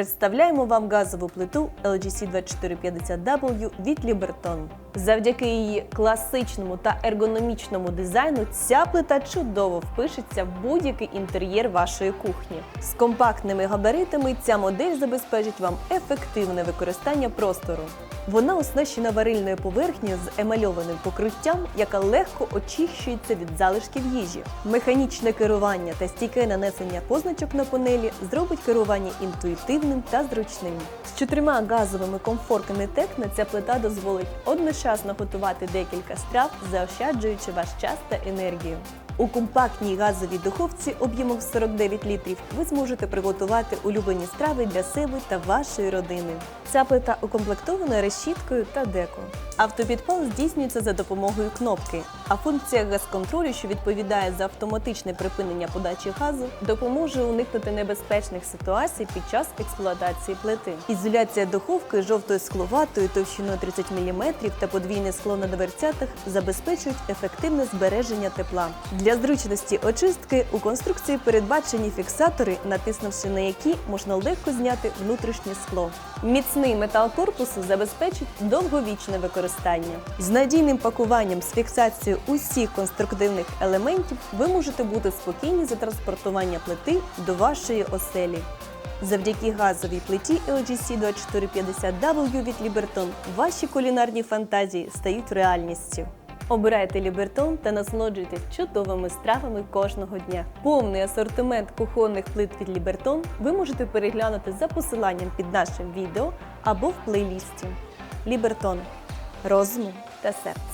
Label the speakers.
Speaker 1: Представляємо вам газову плиту LGC 2450W від Liberton. Завдяки її класичному та ергономічному дизайну ця плита чудово впишеться в будь-який інтер'єр вашої кухні. З компактними габаритами ця модель забезпечить вам ефективне використання простору. Вона оснащена варильною поверхнею з емальованим покриттям, яка легко очищується від залишків їжі. Механічне керування та стійке нанесення позначок на панелі зробить керування інтуїтивним та зручним. З чотирма газовими комфорками Текна ця плита дозволить одночасно готувати декілька страв, заощаджуючи ваш час та енергію. У компактній газовій духовці об'ємом 49 літрів ви зможете приготувати улюблені страви для себе та вашої родини. Ця плита укомплектована решіткою та деко. Автопідпал здійснюється за допомогою кнопки, а функція газконтролю, що відповідає за автоматичне припинення подачі газу, допоможе уникнути небезпечних ситуацій під час експлуатації плити. Ізоляція духовки жовтою скловатою товщиною 30 мм та подвійне скло на дверцятах забезпечують ефективне збереження тепла. Для зручності очистки у конструкції передбачені фіксатори, натиснувши на які можна легко зняти внутрішнє скло. Міцний метал корпусу забезпечить довговічне використання. З надійним пакуванням з фіксацією усіх конструктивних елементів ви можете бути спокійні за транспортування плити до вашої оселі. Завдяки газовій плиті LGC 2450W від Liberton ваші кулінарні фантазії стають реальністю. Обирайте Лібертон та насолоджуйтесь чудовими стравами кожного дня. Повний асортимент кухонних плит від Лібертон ви можете переглянути за посиланням під нашим відео або в плейлісті. Лібертон розуму та серця.